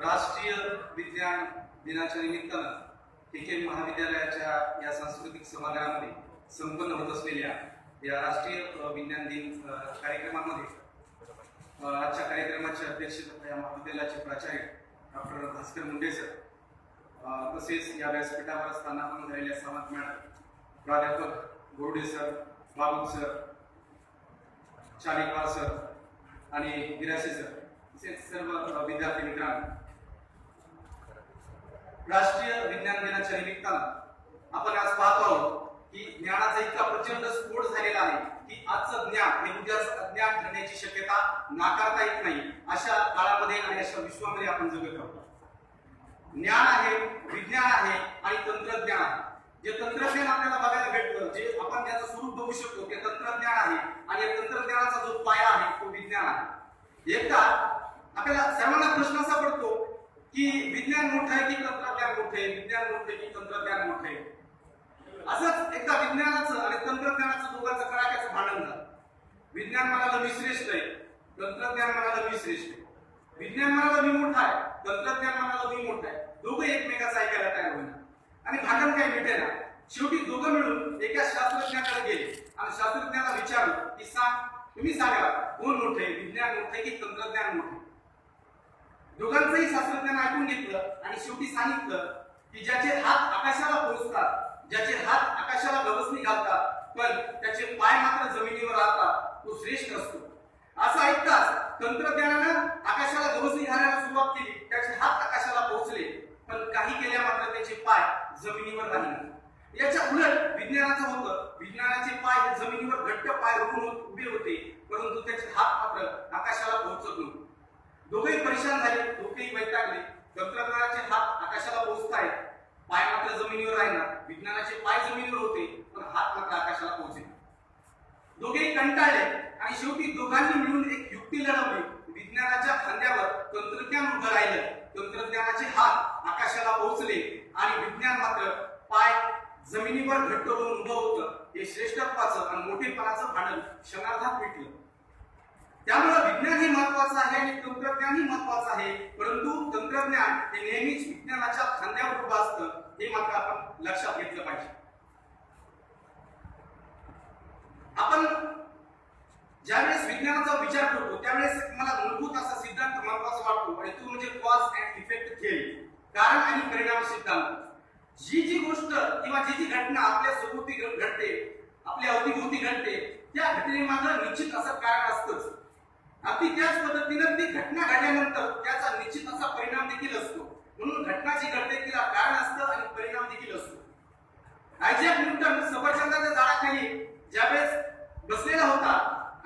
राष्ट्रीय विज्ञान दिनाच्या निमित्तानं के के महाविद्यालयाच्या या सांस्कृतिक सभागृहामध्ये संपन्न होत असलेल्या या राष्ट्रीय विज्ञान दिन कार्यक्रमामध्ये आजच्या कार्यक्रमाचे अध्यक्ष या महाविद्यालयाचे प्राचार्य डॉक्टर भास्कर मुंडे सर तसेच या व्यासपीठावर स्थानापन झालेल्या सामंत मॅडम प्राध्यापक Gorade sir Babu sir Chalikwar sir आणि गिराशे सर तसेच सर्व विद्यार्थी मित्रांनो राष्ट्रीय विज्ञान दिनाच्या निमित्तानं आपण आज पाहतो आहोत की ज्ञानाचा इतका प्रचंड स्फोट झालेला आहे की आजचं ज्ञान हे उद्याच अज्ञान ठरण्याची शक्यता नाकारता येत नाही अशा काळामध्ये आणि अशा विश्वामध्ये आपण जगत आहोत. ज्ञान आहे विज्ञान आहे आणि तंत्रज्ञान आहे. जे तंत्रज्ञान आपल्याला बघायला भेटतं जे आपण त्याचं स्वरूप बघू शकतो ते तंत्रज्ञान आहे आणि या तंत्रज्ञानाचा जो पाया आहे तो विज्ञान आहे. एकदा आपल्याला सर्वांना प्रश्न असा पडतो की विज्ञान मोठं आहे की तंत्रज्ञान मोठे आहे? विज्ञान मोठे की तंत्रज्ञान मोठे आहे? असंच एकदा विज्ञानाचं आणि तंत्रज्ञानाचं दोघांचं कडाक्याचं भांडण झालं. विज्ञान म्हणाला मी श्रेष्ठ आहे तंत्रज्ञान म्हणाला मी श्रेष्ठ आहे. विज्ञान म्हणाला मी मोठा आहे तंत्रज्ञान म्हणाला मी मोठा आहे. दोघं एकमेकाचं ऐकायला तयार होईना. आणि भांडण काही मिटे ना? शेवटी दोघं मिळून एका शास्त्रज्ञाकडे गेले. आणि शास्त्रज्ञाला विचारलं की सांग तुम्ही सांगा कोण मोठे विज्ञान मोठे की तंत्रज्ञान मोठे दोघांचंही शास्त्रज्ञान ऐकून घेतलं आणि शेवटी सांगितलं की ज्याचे हात आकाशाला पोहोचतात ज्याचे हात आकाशाला गवसणी घालतात पण त्याचे पाय मात्र जमिनीवर राहतात तो श्रेष्ठ असतो. असं ऐकताच तंत्रज्ञानानं आकाशाला गवसणी घालायला सुरुवात केली त्याचे हात आकाशाला पोहोचले पण काही केल्या मात्र त्याचे पाय जमिनीवर राहिले याच्या उलट विज्ञानाचं होतं विज्ञानाचे पाय हे जमिनीवर घट्ट पाय रोखून उभे होते परंतु त्याचे हात मात्र आकाशाला पोहोचत नव्हते. दोघेही परेशान झाले दोघेही वैतागले तंत्रज्ञानाचे हात आकाशाला पोहोचतायत पाय मात्र जमिनीवर राहिना विज्ञानाचे पाय जमिनीवर होते पण हात मात्र आकाशाला पोहोचले दोघेही कंटाळले आणि शेवटी दोघांनी मिळून एक युक्ती लढवली. विज्ञानाच्या खांद्यावर तंत्रज्ञान उभं राहिलं. तंत्रज्ञानाचे हात आकाशाला पोहोचले आणि विज्ञान मात्र पाय जमिनीवर घट्ट होऊन उभं होतं. हे श्रेष्ठत्वाचं आणि मोठेपणाचं भांडण क्षणार्धात मिटलं. महत्वाचं आहे आणि तंत्रज्ञान ही महत्वाचं आहे. परंतु तंत्रज्ञान हे नेहमीच विज्ञानाच्या खांद्यावर उभं असतं हे मात्र आपण लक्षात घेतलं पाहिजे. आपण ज्यावेळेस विज्ञानाचा विचार करतो त्यावेळेस मला मूलभूत असा सिद्धांत महत्त्वाचा वाटतो आणि तो म्हणजे कॉज अँड इफेक्ट थिअरी कारण आणि परिणाम सिद्धांत. जी जी गोष्ट किंवा जी जी घटना आपल्या सोबती घडते आपल्या अवतीभोवती घडते त्या घटनेमागं निश्चित असं कारण असतंच. अगदी त्याच पद्धतीनं ती घटना घडल्यानंतर त्याचा निश्चित असा परिणाम देखील असतो. म्हणून घटना जी घडते तिला कारण असतं आणि परिणाम देखील असतो. आयझॅक न्यूटन सफरचंदाच्या झाडाखाली ज्यावेळेस बसलेला होता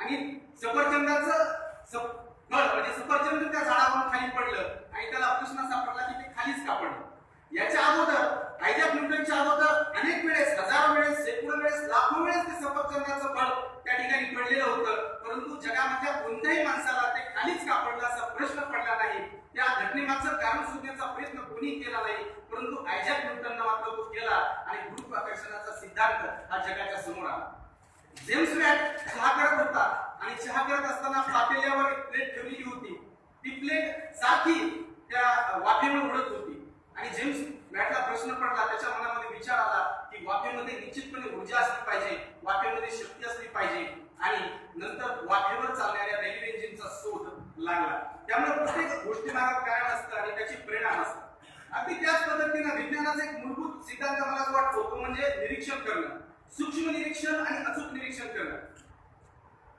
आणि सफरचंदाचं सफ- फळ म्हणजे सफरचंद त्या झाडावरून खाली पडलं आणि त्याला प्रश्न सापडला की ते खालीच का पडलं याच्या अगोदर आयझॅक न्यूटनच्या अगोदर अनेक वेळेस हजारो वेळेस शेकडो वेळेस लाखो वेळेस ते सफरचंदाचं फळ त्या ठिकाणी पडलेलं होतं परंतु जगामधल्या कोणत्याही माणसाला ते खालीच का पडलं असा प्रश्न पडला नाही त्या घटनेमागचं कारण शोधण्याचा प्रयत्न कोणी केला नाही परंतु आयझॅक न्यूटननं केला आणि गुरुत्वाकर्षणाचा सिद्धांत हा जगाच्या समोर आला. जेम्स वॅट चहा करत होता आणि चहा करत असताना पातेल्यावर एक प्लेट ठेवलेली होती. ती प्लेट सारखी त्या वाफेवर उडत होती. आणि जेम्स वॅटला प्रश्न पडला त्याच्या मनामध्ये विचार आला की वाफेमध्ये निश्चितपणे ऊर्जा असली पाहिजे वाफेमध्ये शक्ती असली पाहिजे. आणि नंतर वाफेवर चालणाऱ्या रेल्वे इंजिनचा शोध लागला. त्यामुळे प्रत्येक गोष्टीमागे कारण असतं आणि त्याची परिणाम असतात अगदी त्याच पद्धतीनं विज्ञानाचा एक मूलभूत सिद्धांत मला जो वाटतो तो म्हणजे निरीक्षण करणं. सूक्ष्म निरीक्षण आणि अचूक निरीक्षण करणं.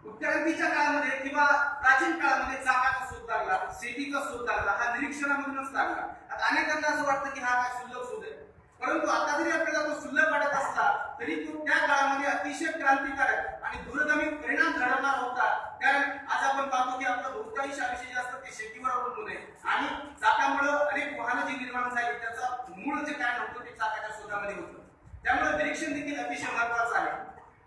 उत्क्रांतीच्या काळामध्ये किंवा प्राचीन काळामध्ये चाकाचा शोध लागला शेतीचा शोध लागला हा निरीक्षणामधूनच लागला. आता अनेकांना असं वाटतं की हा काय सुलभ शोध आहे. परंतु आता जरी आपल्याला तो सुलभ वाटत असला तरी तो त्या काळामध्ये अतिशय क्रांतिकारक आणि दूरगामी परिणाम घडवणार होता. कारण आज आपण पाहतो की आपलं बहुतांश आयुष्य जे असतं ते शेतीवर अवलंबून आहे. आणि चाकामुळं अनेक वाहनं जी निर्माण झाली त्याचा मूळ जे कारण होतं ते चाकाच्या शोधामध्ये होतं. त्यामुळे निरीक्षण देखील अतिशय महत्वाचं आहे.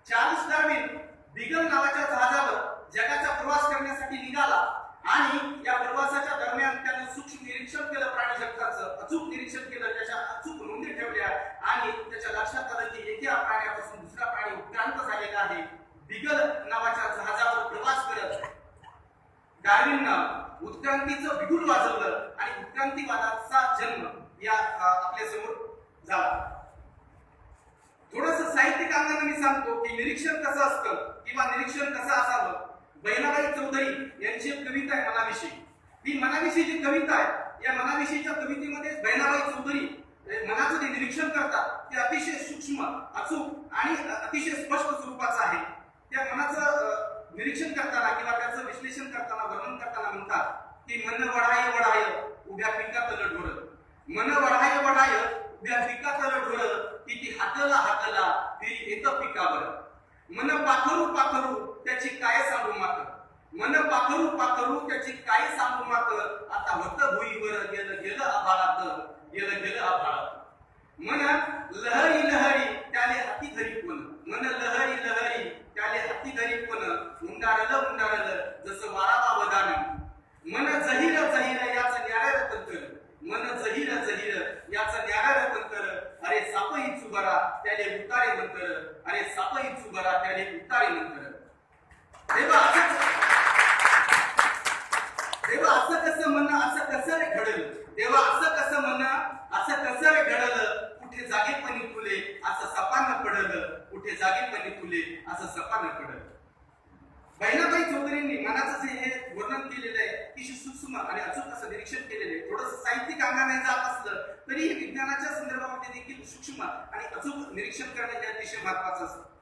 चार्ल्स डार्विन बिगल नावाच्या जहाजावर जगाचा प्रवास करण्यासाठी निघाला आणि या प्रवासाच्या दरम्यान त्याने सूक्ष्म निरीक्षण केलं प्राणी जगताचं अचूक निरीक्षण केलं त्याच्या अचूक नोंदी ठेवल्या आणि त्याच्या लक्षात आलं की एका प्राण्यापासून दुसरा प्राणी उत्क्रांत झालेला आहे. बिगल नावाच्या जहाजावर प्रवास करत. डार्विन उत्क्रांतीचं बिगुल वाजवलं आणि उत्क्रांतीवादाचा जन्म या आपल्यासमोर झाला. थोडस साहित्यिक मी सांगतो की निरीक्षण कसं असतं किंवा निरीक्षण कसं असावं बहिणाबाई चौधरी यांची एक कविता आहे मनाविषयी. ही मनाविषयी जी कविता आहे या मनाविषयीच्या कवितेमध्ये बहिणाबाई चौधरी मनाचं जे निरीक्षण करतात ते अतिशय सूक्ष्म अचूक आणि अतिशय स्पष्ट स्वरूपाचं आहे. त्या मनाचं निरीक्षण करताना किंवा त्याचं विश्लेषण करताना वर्णन करताना म्हणतात की मन वढाय वढाय उभ्या पिकात ढोर. मन वढाय वढाय उभ्या पिकात ढोर किती हातला हातला ती येत पिकावर मन पाखरू पाखरू त्याची काय सांगू मात? मन पाखरू पाखरू त्याची काय सांगू मात? आता होत भुईवर गेलं गेलं आभाळात गेलं गेलं आभाळात. मन लहरी लहरी त्याले हाती धरी पण मन लहरी लहरी त्याले हाती धरी पण उंडाळलं उंडाळलं जसं वारावा वदान मन जहीर जहीर याचं न्यारा रतन कर मन जहीर जहीर याचं न्यारा रतन कर अरे सापही चुबारा त्याले उतारे मंतर अरे सापही चुबारा त्याले उतारे मंतर तेव्हा तेव्हा असं कसं म्हणणं असं कसं रे घडलं? तेव्हा असं कसं म्हणणं असं कसं रे घडलं? कुठे जागेपणी तुले असं सपानं पडलं. कुठे जागेपणी तुले असं सपानं पडलं. बहिणाबाई चौधरींनी मनाचं जे हे वर्णन केलेलं आहे की सूक्ष्म आणि अचूक असं निरीक्षण केलेलं आहे. थोडंसं साहित्यिक अंगाने जात असलं तरी हे विज्ञानाच्या संदर्भामध्ये देखील सूक्ष्म आणि अचूक निरीक्षण करणे हे अतिशय महत्वाचं असतं.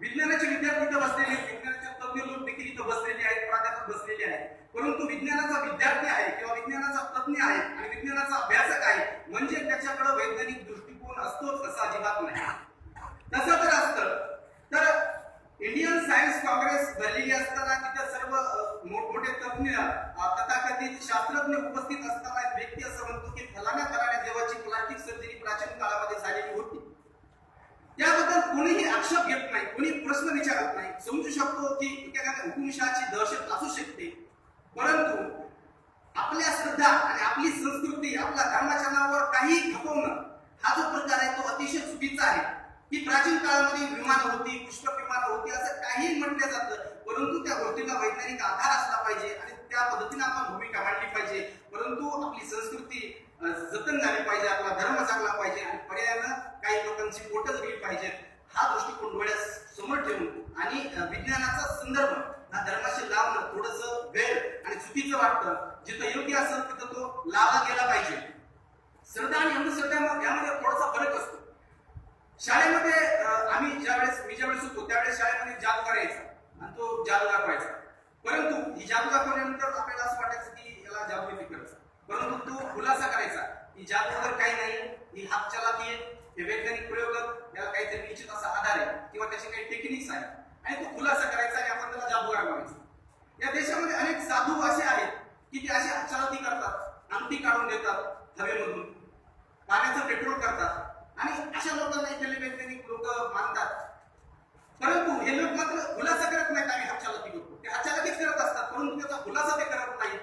विज्ञानाचे विद्यार्थी बसलेले आहेत विज्ञानाचे तज्ञ लोक देखील इथं बसलेले आहेत प्राध्यापक बसलेले आहेत. परंतु विज्ञानाचा विद्यार्थी आहे किंवा विज्ञानाचा तज्ञ आहे आणि विज्ञानाचा अभ्यासक आहे म्हणजे त्याच्याकडे वैज्ञानिक दृष्टिकोन असतोच असं अजिबात नाही. तसं तर असतं. तर इंडियन सायन्स काँग्रेस भरलेली असताना तिथे सर्व मोठमोठे तज्ञ तथाकथित शास्त्रज्ञ उपस्थित असताना एक व्यक्ती असं म्हणतो की फलाना फलाण्या देवाची प्लास्टिक सर्जरी प्राचीन काळामध्ये झालेली होती. त्या कोणीही आक्षेप घेत नाही कोणी प्रश्न विचारत नाही. समजू शकतो की एखाद्या हुकुमशाची दहशत असू शकते. परंतु आपल्या श्रद्धा आणि आपली संस्कृती आपल्या धर्माच्या नावावर काही खपवणं हा जो प्रकार आहे तो अतिशय चुकीचा आहे. की प्राचीन काळामध्ये विमानं होती पुष्पक विमानं होती असं काही म्हटलं जातं. परंतु त्या गोष्टीला वैज्ञानिक आधार असला पाहिजे आणि त्या पद्धतीने आपण भूमिका मांडली पाहिजे. परंतु आपली संस्कृती जतन झाली पाहिजे आपला धर्म चांगला पाहिजे आणि पर्यायानं काही लोकांची पोटच गेली पाहिजेत. हा दृष्टिकोन डोळ्यास समोर ठेवून आणि विज्ञानाचा संदर्भ हा धर्माशी लावणं थोडस वेळ आणि चुकीचं वाटतं जिथं योग्य असेल तिथं तो लावला गेला पाहिजे. श्रद्धा आणि अंधश्रद्धा यामध्ये थोडासा फरक असतो. शाळेमध्ये आम्ही ज्यावेळेस मी ज्यावेळेस होतो त्यावेळेस शाळेमध्ये जादू करायचा आणि तो जादू दाखवायचा परंतु ही जादू दाखवल्यानंतर आपल्याला असं वाटायचं की याला जादू येते करायचा. परंतु तो खुलासा करायचा. की जादू काही नाही ही हातचालाकी आहे हे वैज्ञानिक प्रयोग याला काहीतरी निश्चित असा आधार आहे किंवा त्याचे काही टेक्निक्स आहेत. आणि तो खुलासा करायचा आणि आपण त्याला जादूगार म्हणायचं या देशामध्ये अनेक साधू असे आहेत की ते अशी हातचालाकी करतात अंगठी काढून देतात हवेमधून पाण्याचं पेट्रोल करतात. आणि अशा लोकांना इथले वैज्ञानिक लोक मानतात. परंतु हे लोक मात्र खुलासा करत नाहीत आम्ही हातचालाकी करतो ते हातचालाकीच करत असतात परंतु त्याचा खुलासा ते करत नाही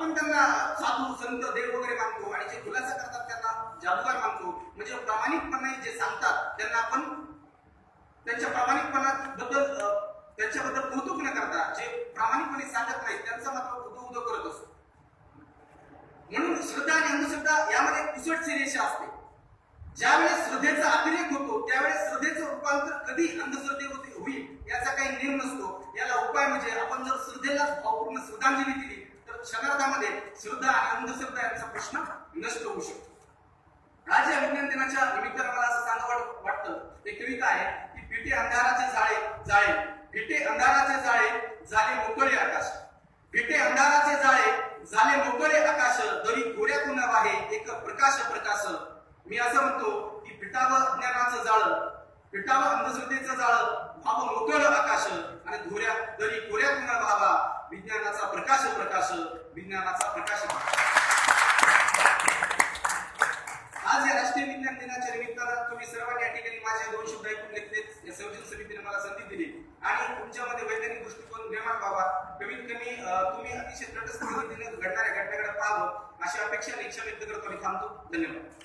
आपण त्यांना साधू संत देव वगैरे मानतो आणि जे खुलासा करतात त्यांना जादूगार मानतो. म्हणजे प्रामाणिकपणे जे सांगतात त्यांना आपण त्यांच्या प्रामाणिकपणा बद्दल त्यांच्याबद्दल कौतुक न करता जे प्रामाणिकपणे सांगत नाही त्यांचा मात्र उदो उदो करत असतो. म्हणून श्रद्धा आणि अंधश्रद्धा यामध्ये पुसट रेषा असते. ज्यावेळेस श्रद्धेचा अतिरेक होतो त्यावेळेस श्रद्धेचं रूपांतर कधी अंधश्रद्धेमध्ये होईल याचा काही नियम नसतो. याला उपाय म्हणजे आपण जर श्रद्धेला भावपूर्ण श्रद्धांजली दिली तर क्षणार्धामध्ये शुद्ध आणि अंधश्रद्धा यांचा प्रश्न नष्ट होऊ शकतो. राज्य विज्ञान दिनाच्या निमित्तानं मला असं सांगावं वाटतं. एक कविता आहे की पिटे अंधाराचे जाळे जाळे पिटे अंधाराचे जाळे झाले मोकळे आकाश. पिटे अंधाराचे जाळे झाले मोकळे आकाश दरी गोऱ्यातून वाहे एक प्रकाश प्रकाश मी असं म्हणतो की पिटावं ज्ञानाचं जाळ पिटावं अंधश्रद्धेचं जाळ व्हावं मोकळ आकाश आणि धोऱ्या दरी गोऱ्यातून व्हावा विज्ञानाचा प्रकाश प्रकाश विज्ञानाचा प्रकाश प्रकाश आज या राष्ट्रीय विज्ञान दिनाच्या निमित्तानं तुम्ही सर्वांनी या ठिकाणी माझे दोन शब्द ऐकून घेतले या संयोजन समितीने मला संधी दिली. आणि तुमच्यामध्ये वैज्ञानिक दृष्टिकोन निर्माण व्हावा कमीत कमी तुम्ही अतिशय तटस्थ पद्धतीने घडणाऱ्या घटनेकडे पाहावं अशी अपेक्षा आणि इच्छा व्यक्त करतो आणि थांबतो. धन्यवाद.